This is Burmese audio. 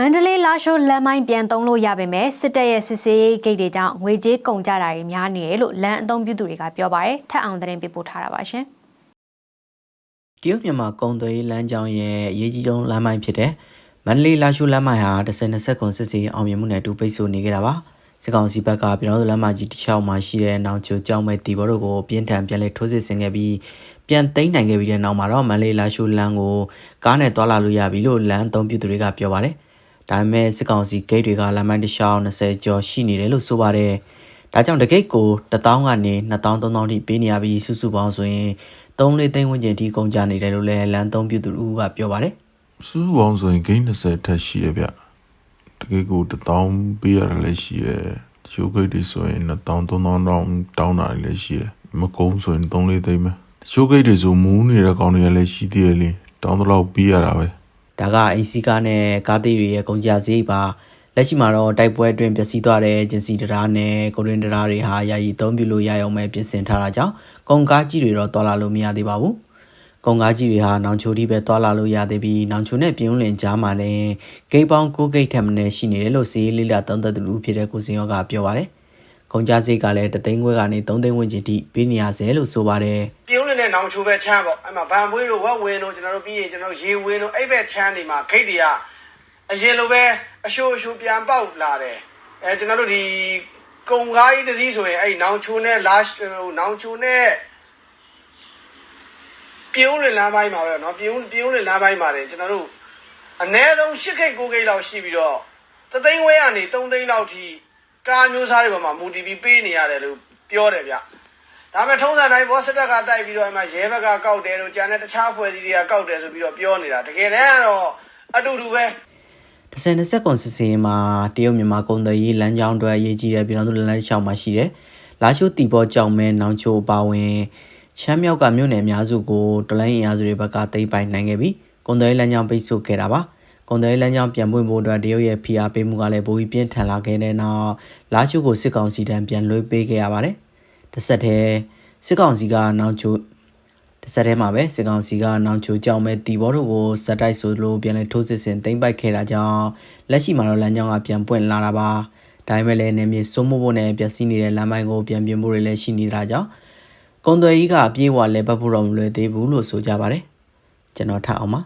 မန္တလေးလာရှိုးလမ်းမိုင်းပြန်သုံးလို့ရပေမဲ့စစ်တပ်ရဲ့စစ်ဆေးရေးဂိတ်တွေကြောင့်ငွေကြေးကုန်ကြတာတွေများနေတယ်လို့လမ်းအသုံးပြုသူတွေကပြောပါတယ်ထပ်အောင်သတင်းပေးပို့ထားတာပါရှင်တရုတ်မြန်မာကုံသွေးလမ်းကြောင်းရဲ့အရေးကြီးဆုံးလမ်းမိုင်းဖြစ်တဲ့မန္တလေးလာရှိုးလမ်းမိုင်းဟာ10-20ခုစစ်စီအောင်မြင်မှုနဲ့အတူပိတ်ဆို့နေခဲ့တာပါစစ်ကောင်စီဘက်ကပြည်တော်စုလမ်းမကြီးတစ်ချောင်းမှာရှိတဲ့နောင်ချိုကြောင်းမဲ့တီဘောတို့ကိုပြင်းထန်ပြန်လဲထိုးစစ်ဆင်ခဲ့ပြီးပြန်သိမ်းနိုင်ခဲ့ပြီးတဲ့နောက်မှာတော့မန္တလေးလာရှိုးလမ်းကိုကားနဲ့တွာလာလို့ရပြီလို့လမ်းအသုံးပြုသူတွေကပြောပါတယ် ဒါပေမဲ့စစ်ကောင်စီဂိတ်တွေကလမ်းမိုင်းတစ်ချောင်း20ကျော်ရှိနေတယ်လို့ဆိုပါတယ်ဒါကြောင့်တကိတ်ကို1000ကနေ2000 3000ထိပေးနေရပြီးစုစုပေါင်းဆိုရင်3လေးသိန်းဝန်းကျင်ထိကုန်ကြနေတယ်လို့လည်းလမ်းသုံးပြုသူတို့ကပြောပါတယ်စုစုပေါင်းဆိုရင်ဂိမ်း20ထက်ရှိရဗျတကယ်ကို1000ပေးရတယ်လည်းရှိရရှိုးဂိတ်တွေဆိုရင်1000 3000တောင်းတောင်းတာလည်းရှိရမကုန်းဆိုရင်3လေးသိမ်းမယ်ရှိုးဂိတ်တွေဆိုမူးနေတဲ့ကောင်တွေကလည်းရှိသေးတယ်လေတောင်းတော့ပေးရတာပဲ ဒါကအိမ်စီကားနဲ့ကားသေးတွေရဲ့ကုန်ကြစရိတ်ပါလက်ရှိမှာတော့တိုက်ပွဲအတွင်းပျက်စီးသွားတဲ့ဂျင်စီတရားနဲ့ကိုရင်းတရားတွေဟာယာယီအသုံးပြုလို့ရအောင်ပဲပြင်ဆင်ထားတာကြောင့်ကုန်ကားကြီးတွေတော့တွာလာလို့မရသေးပါဘူးကုန်ကားကြီးတွေဟာနောင်ချိုတီပဲတွာလာလို့ရသေးပြီးနောင်ချိုနဲ့ပြင်းဦးလင်ကြားမှာလည်းဂိတ်ပေါင်း9ဂိတ်ထက်မနည်းရှိနေတယ်လို့စီးလေးလာသုံးသက်သူလူဖြစ်တဲ့ကိုစင်ရောကပြောပါတယ်ကုန်ကြစရိတ်ကလည်းတသိန်းခွဲကနေ3သိန်းဝန်းကျင်ထိပေးနေရဆဲလို့ဆိုပါတယ်ပြုံး နေတဲ့နောင်ချိုပဲချမ်းပေါ့အဲ့မှာဗန်ပွေးတို့ဝက်ဝင်းတို့ကျွန်တော်တို့ပြီးရင်ကျွန်တော်တို့ရေဝင်းတို့အဲ့ဘက်ချမ်းတွေမှာခိတ်တွေကအရင်လိုပဲအရှိုးအရှိုးပြန်ပေါက်လာတယ်အဲကျွန်တော်တို့ဒီကုံကားကြီးတစ်စီးဆိုရင်အဲ့နောင်ချိုနဲ့လာဟိုနောင်ချိုနဲ့ပြုံးလင်လမ်းပိုင်းမှာပဲเนาะပြုံးပြုံးလင်လမ်းပိုင်းမှာတယ်ကျွန်တော်တို့အနည်းဆုံး၈ခိတ်၉ခိတ်လောက်ရှိပြီးတော့သသိန်းဝဲကနေ၃သိန်းလောက်ထိကားမျိုးစားတွေပေါ်မှာမူတည်ပြီးပေးနေရတယ်လို့ပြောတယ်ဗျ ဒါပေမဲ့ထုံးစံတိုင်းဘောစစ်တပ်ကတိုက်ပြီးတော့အဲ့မှာရဲဘက်ကကောက်တယ်လို့ကြံတဲ့တခြားဖွဲ့စည်းတွေကကောက်တယ်ဆိုပြီးတော့ပြောနေတာတကယ်တမ်းကတော့အတူတူပဲ10 20ကွန်စစ်စင်မှာတရုတ်မြန်မာကုန်သွယ်ရေးလမ်းကြောင်းအတွက်အရေးကြီးတဲ့ပြည်တော်စုလမ်းလမ်းလျှောက်မှာရှိတဲ့လာရှိုးတီဘောကြောင်မဲနောင်ချိုအပါဝင်ချမ်းမြောက်ကမြို့နယ်အများစုကိုတလိုင်းအင်အားစုတွေဘက်ကသိမ်းပိုင်နိုင်ခဲ့ပြီးကုန်သွယ်ရေးလမ်းကြောင်းပိတ်ဆို့ခဲ့တာပါကုန်သွယ်ရေးလမ်းကြောင်းပြန်ပွင့်ဖို့အတွက်တရုတ်ရဲ့ဖိအားပေးမှုကလည်းပိုပြီးပြင်းထန်လာခဲ့တဲ့နောက်လာရှိုးကိုစစ်ကောင်စီတန်းပြန်လွှဲပေးခဲ့ရပါတယ်တစ်ဆက်တည်း စစ်ကောင်စီကနောင်ချိုတစ်ဆက်တည်းမှာပဲစစ်ကောင်စီကနောင်ချိုကြောင်မဲ့တီဘောတို့ကိုဇက်တိုက်ဆိုလို့ပြန်လဲထိုးစစ်ဆင်သိမ်းပိုက်ခဲ့တာကြောင့်လက်ရှိမှာတော့လမ်းကြောင်းကပြန်ပွင့်လာတာပါဒါပေမဲ့လည်းနေမြေစိုးမိုးဖို့နဲ့ပျက်စီးနေတဲ့လမ်းပိုင်းကိုပြန်ပြင်ဖို့တွေလည်းရှိနေတာကြောင့်ကုန်သွယ်ရေးကအပြေးအဝလဲပတ်ဖို့တော့မလွယ်သေးဘူးလို့ဆိုကြပါတယ်ကျွန်တော်ထပ်အောင်ပါ